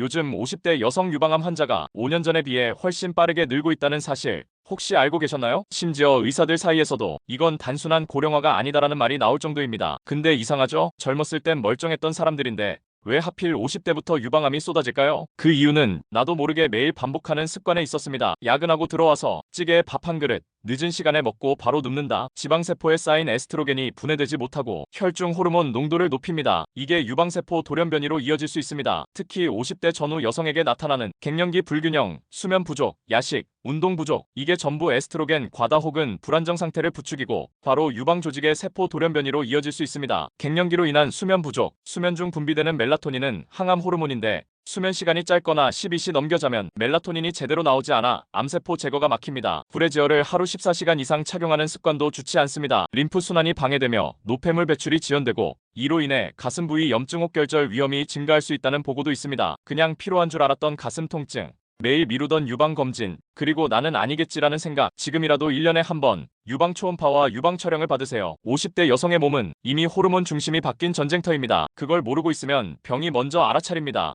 요즘 50대 여성 유방암 환자가 5년 전에 비해 훨씬 빠르게 늘고 있다는 사실 혹시 알고 계셨나요? 심지어 의사들 사이에서도 이건 단순한 고령화가 아니다라는 말이 나올 정도입니다. 근데 이상하죠? 젊었을 땐 멀쩡했던 사람들인데 왜 하필 50대부터 유방암이 쏟아질까요? 그 이유는 나도 모르게 매일 반복하는 습관에 있었습니다. 야근하고 들어와서 찌개에 밥 한 그릇, 늦은 시간에 먹고 바로 눕는다. 지방세포에 쌓인 에스트로겐이 분해되지 못하고 혈중 호르몬 농도를 높입니다. 이게 유방세포 돌연변이로 이어질 수 있습니다. 특히 50대 전후 여성에게 나타나는 갱년기 불균형, 수면 부족, 야식, 운동 부족, 이게 전부 에스트로겐 과다 혹은 불안정 상태를 부추기고 바로 유방 조직의 세포 돌연변이로 이어질 수 있습니다. 갱년기로 인한 수면 부족, 수면 중 분비되는 멜라토닌은 항암 호르몬인데 수면 시간이 짧거나 12시 넘겨 자면 멜라토닌이 제대로 나오지 않아 암세포 제거가 막힙니다. 브레지어를 하루 14시간 이상 착용하는 습관도 좋지 않습니다. 림프 순환이 방해되며 노폐물 배출이 지연되고 이로 인해 가슴 부위 염증 혹결절 위험이 증가할 수 있다는 보고도 있습니다. 그냥 피로한 줄 알았던 가슴 통증, 매일 미루던 유방 검진, 그리고 나는 아니겠지라는 생각, 지금이라도 1년에 한 번 유방 초음파와 유방 촬영을 받으세요. 50대 여성의 몸은 이미 호르몬 중심이 바뀐 전쟁터입니다. 그걸 모르고 있으면 병이 먼저 알아차립니다.